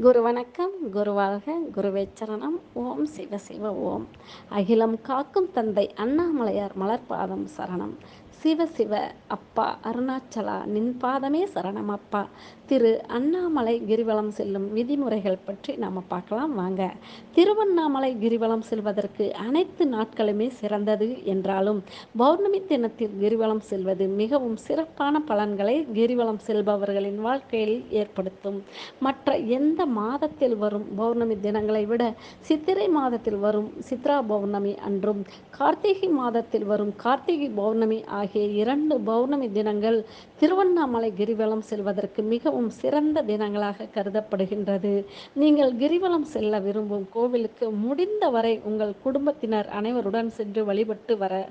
குரு வணக்கம் குரு குருவே சரணம். ஓம் சிவ சிவ ஓம். அகிலம் காக்கும் தந்தை அண்ணாமலையார் மலர்பாதம் சரணம். சிவ சிவ அப்பா அருணாச்சலா நின் பாதமே சரணம் அப்பா. திரு அண்ணாமலை கிரிவலம் செல்லும் விதிமுறைகள் பற்றி நாம் பார்க்கலாம் வாங்க. திருவண்ணாமலை கிரிவலம் செல்வதற்கு அனைத்து நாட்களுமே சிறந்தது என்றாலும் பௌர்ணமி தினத்தில் கிரிவலம் செல்வது மிகவும் சிறப்பான பலன்களை கிரிவலம் செல்பவர்களின் வாழ்க்கையில் ஏற்படுத்தும். மற்ற எந்த மாதத்தில் வரும் பௌர்ணமி தினங்களை விட சித்திரை மாதத்தில் வரும் சித்ரா பௌர்ணமி அன்றும் கார்த்திகை மாதத்தில் வரும் கார்த்திகை பௌர்ணமி ஆகிய இரண்டு பௌர்ணமி தினங்கள் திருவண்ணாமலை கிரிவலம் செல்வதற்கு மிகவும் சிறந்த தினங்களாக கருதப்படுகின்றது. நீங்கள் கிரிவலம் செல்ல விரும்பும் கோவிலுக்கு முடிந்தவரை உங்கள் குடும்பத்தினர் அனைவருடன் சென்று வழிபட்டு வர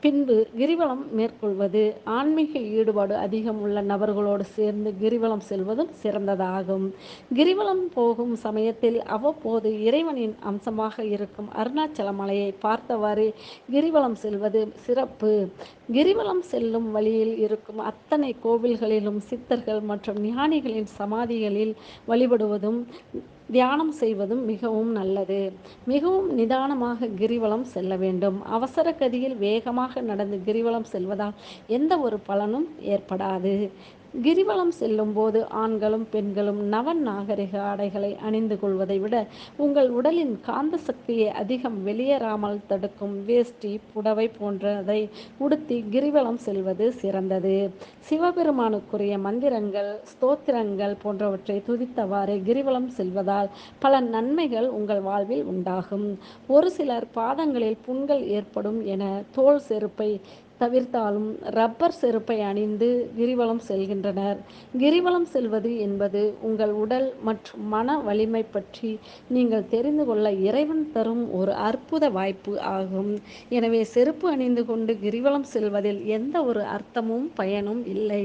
பின்பு கிரிவலம் மேற்கொள்வது ஆன்மீக ஈடுபாடு அதிகம் உள்ள நபர்களோடு சேர்ந்து கிரிவலம் செல்வதும் சிறந்ததாகும். கிரிவலம் போகும் சமயத்தில் அவ்வப்போது இறைவனின் அம்சமாக இருக்கும் அருணாச்சல மலையை பார்த்தவாறு கிரிவலம் செல்வது சிறப்பு. கிரிவலம் செல்லும் வழியில் இருக்கும் அத்தனை கோவில்களிலும் சித்தர்கள் மற்றும் ஞானிகளின் சமாதிகளில் வழிபடுவதும் தியானம் செய்வதும் மிகவும் நல்லது. மிகவும் நிதானமாக கிரிவலம் செல்ல வேண்டும். அவசர கதியில் வேகமாக நடந்து கிரிவலம் செல்வதால் எந்த ஒரு பலனும் ஏற்படாது. கிரிவலம் செல்லும்போது ஆண்களும் பெண்களும் நவ நாகரிக ஆடைகளை அணிந்து கொள்வதை விட உங்கள் உடலின் காந்த சக்தியை அதிகம் வெளியேறாமல் தடுக்கும் வேஷ்டி புடவை போன்றதை உடுத்தி கிரிவலம் செல்வது சிறந்தது. சிவபெருமானுக்குரிய மந்திரங்கள் ஸ்தோத்திரங்கள் போன்றவற்றை துதித்தவாறு கிரிவலம் செல்வதால் பல நன்மைகள் உங்கள் வாழ்வில் உண்டாகும். ஒரு சிலர் பாதங்களில் புண்கள் ஏற்படும் என தோல் செருப்பை தவிர்த்தாலும் ரப்பர் செருப்பை அணிந்து கிரிவலம் செல்கின்றனர். கிரிவலம் செல்வது என்பது உங்கள் உடல் மற்றும் மன வலிமை பற்றி நீங்கள் தெரிந்து கொள்ள இறைவன் தரும் ஒரு அற்புத வாய்ப்பு ஆகும். எனவே செருப்பு அணிந்து கொண்டு கிரிவலம் செல்வதில் எந்த ஒரு அர்த்தமும் பயனும் இல்லை.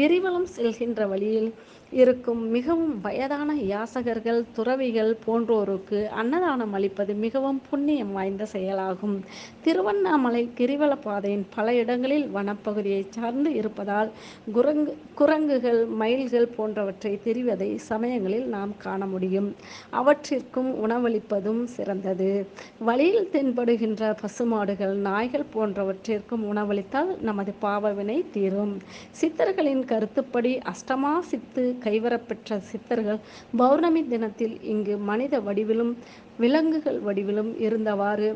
கிரிவலம் செல்கின்ற வழியில் இருக்கும். மிகவும் வயதான யாசகர்கள் துறவிகள் போன்றோருக்கு அன்னதானம் அளிப்பது மிகவும் புண்ணியம் வாய்ந்த செயலாகும். திருவண்ணாமலை கிரிவல பாதையின் பல இடங்களில் வனப்பகுதியை சார்ந்து இருப்பதால் குரங்கு குரங்குகள் மயில்கள் போன்றவற்றை தெரிவதை சமயங்களில் நாம் காண முடியும். அவற்றிற்கும் உணவளிப்பதும் சிறந்தது. வழியில் தென்படுகின்ற பசுமாடுகள் நாய்கள் போன்றவற்றிற்கும் உணவளித்தால் நமது பாவவினை தீரும். சித்தர்களின் கருத்துப்படி அஷ்டமா சித்து கைவரப்பெற்ற சித்தர்கள் பௌர்ணமி தினத்தில் இங்கு மனித வடிவிலும் விலங்குகள் வடிவிலும் இருந்தவாறு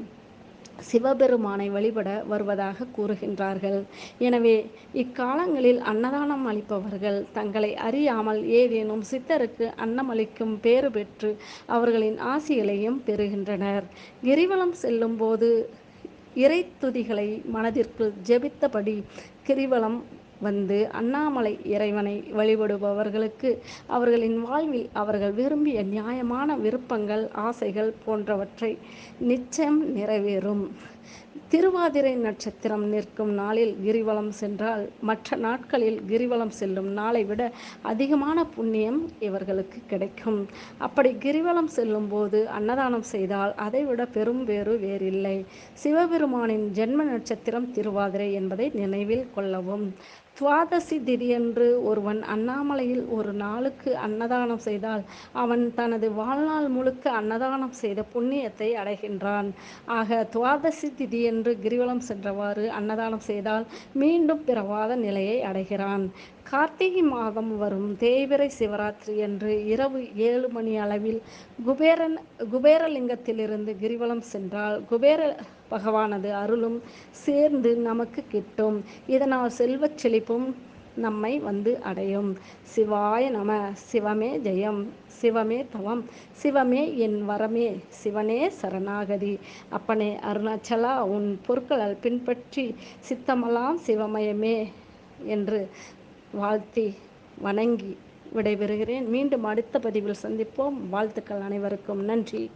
சிவபெருமானை வழிபட வருவதாக கூறுகின்றார்கள். எனவே இக்காலங்களில் அன்னதானம் அளிப்பவர்கள் தங்களை அறியாமல் ஏதேனும் சித்தருக்கு அன்னமளிக்கும் பேறு பெற்று அவர்களின் ஆசிகளையும் பெறுகின்றனர். கிரிவலம் செல்லும் போது இறைத்துதிகளை மனதிற்குள் ஜெபித்தபடி கிரிவலம் வந்து அண்ணாமலை இறைவனை வழிபடுபவர்களுக்கு அவர்களின் வாழ்வில் அவர்கள் விரும்பிய நியாயமான விருப்பங்கள் ஆசைகள் போன்றவற்றை நிச்சயம் நிறைவேறும். திருவாதிரை நட்சத்திரம் நிற்கும் நாளில் கிரிவலம் சென்றால் மற்ற நாட்களில் கிரிவலம் செல்லும் நாளை விட அதிகமான புண்ணியம் இவர்களுக்கு கிடைக்கும். அப்படி கிரிவலம் செல்லும் போது அன்னதானம் செய்தால் அதைவிட பெரும் வேறு வேறில்லை. சிவபெருமானின் ஜென்ம நட்சத்திரம் திருவாதிரை என்பதை நினைவில் கொள்ளவும். துவாதசி திடீரென்று ஒருவன் அண்ணாமலையில் ஒரு நாளுக்கு அன்னதானம் செய்தால் அவன் தனது வாழ்நாள் முழுக்க அன்னதானம் செய்த புண்ணியத்தை அடைகின்றான். ஆக துவாதசி திடீரென்று கிரிவலம் சென்றவாறு அன்னதானம் செய்தால் மீண்டும் பிறவாத நிலையை அடைகிறான். கார்த்திகை மாதம் வரும் தேய்பிரை சிவராத்திரி என்று இரவு ஏழு மணி அளவில் குபேரன் குபேரலிங்கத்திலிருந்து கிரிவலம் சென்றால் குபேர பகவானது அருளும் சேர்ந்து நமக்கு கிட்டும். இதனால் செல்வச் செழிப்பும் நம்மை வந்து அடையும். சிவாய நம சிவமே ஜெயம். சிவமே தவம். சிவமே என் வரமே. சிவனே சரணாகதி. அப்பனே அருணாச்சலா உன் பொருட்களால் பின்பற்றி சித்தமெல்லாம் சிவமயமே என்று வாழ்த்தி வணங்கி விடைபெறுகிறேன். மீண்டும் அடுத்த பதிவில் சந்திப்போம். வாழ்த்துக்கள் அனைவருக்கும். நன்றி.